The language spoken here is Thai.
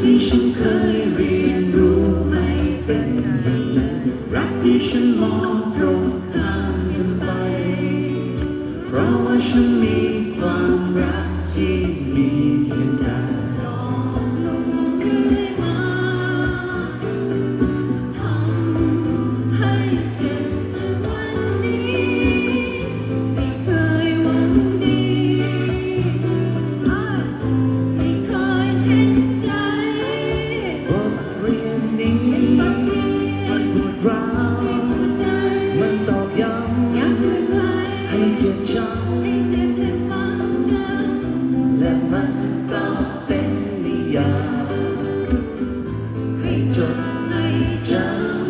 ที่ฉันเคยเรียนรู้ไม่เป็นอย่างนั้นรักที่ฉันมองตรงข้ามกันไป เพราะว่าฉันมีความรักที่ ให้เจ็บใต่ฟังจำและมันก็เป็นนิยามให้จบให้จำ